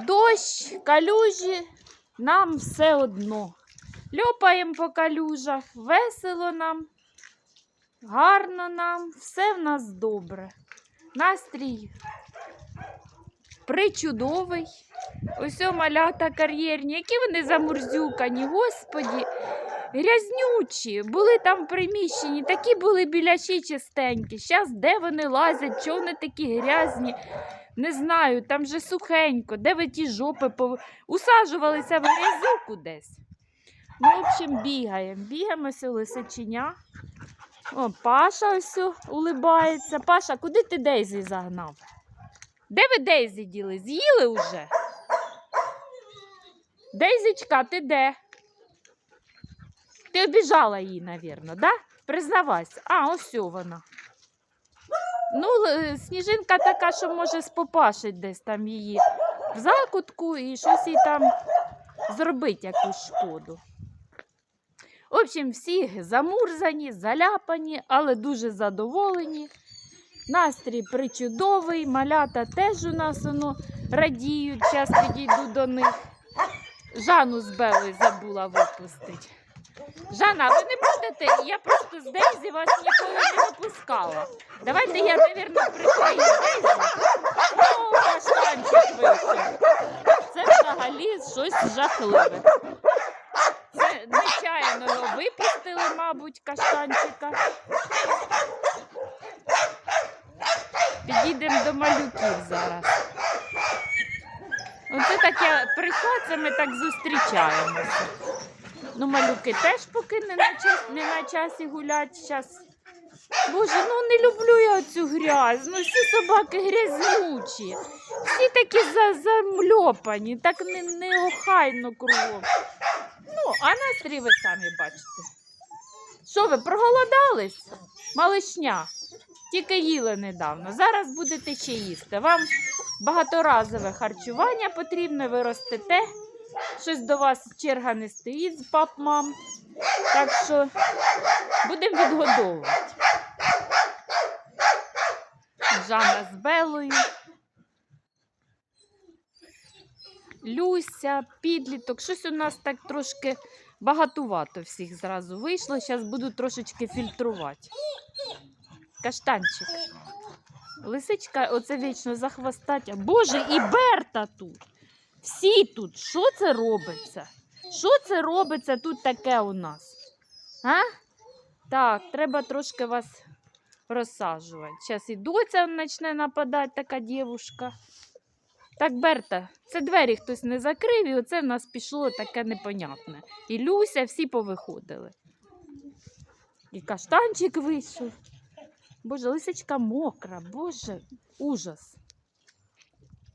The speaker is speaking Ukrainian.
Дощ, калюжі, нам все одно. Льопаємо по калюжах, весело нам, гарно нам, все в нас добре. Настрій причудовий. Ось малята кар'єрні, які вони замурзюкані, господі, грязнючі. Були там в приміщенні, такі були біляші чистенькі. Зараз де вони лазять, чого вони такі грязні? Не знаю, там же сухенько, де ви ті жопи пов... усаджувалися в грязюку десь. Ну, в общем, бігаємо. Бігаємо ось у лисичиня. О, Паша ось улибається. Паша, куди ти Дейзі загнав? Де ви Дейзі діли? З'їли уже? Дейзічка, ти де? Ти обіжала її, навірно, да? Признавайся. А, ось вона. Ну, сніжинка така, що може спопашить десь там її в закутку і щось їй там зробить якусь шкоду. В общем, всі замурзані, заляпані, але дуже задоволені. Настрій причудовий, малята теж у нас воно радіють. Зараз підійду до них. Жанну з Белою забула випустити. Жанна, ви не будете? Я просто з Дейзі вас ніколи не випускала. Давайте я, мабуть, прикрию Дейзі. О, каштанчик вийшов. Це взагалі щось жахливе. Це нечаянно його випустили, мабуть, каштанчика. Підійдемо до малюків зараз. Оце таке прийшла, це ми так зустрічаємося. Ну, малюки теж поки не на, час, не на часі гулять зараз. Боже, ну не люблю я цю грязь. Ну всі собаки грязнючі. Всі такі замльопані, так не, неохайно кругом. Ну, а настрій ви самі бачите. Що ви проголодались? Малишня. Тільки їли недавно. Зараз будете ще їсти. Вам багаторазове харчування потрібно, ви ростете. Щось до вас черга не стоїть з пап мам. Так що будемо відгодовувати. Жанна з Белою. Люся, підліток. Щось у нас так трошки багатувато всіх зразу вийшло. Зараз буду трошечки фільтрувати. Каштанчик. Лисичка, оце вічно захвостаття. Боже, і Берта тут. Всі тут. Що це робиться? Що це робиться тут таке у нас? А? Так, треба трошки вас розсаджувати. Зараз і доця почне нападати, така дівушка. Так, Берта, це двері хтось не закрив, і оце в нас пішло таке непонятне. І Люся, всі повиходили. І каштанчик вийшов. Боже, лисичка мокра, боже, ужас.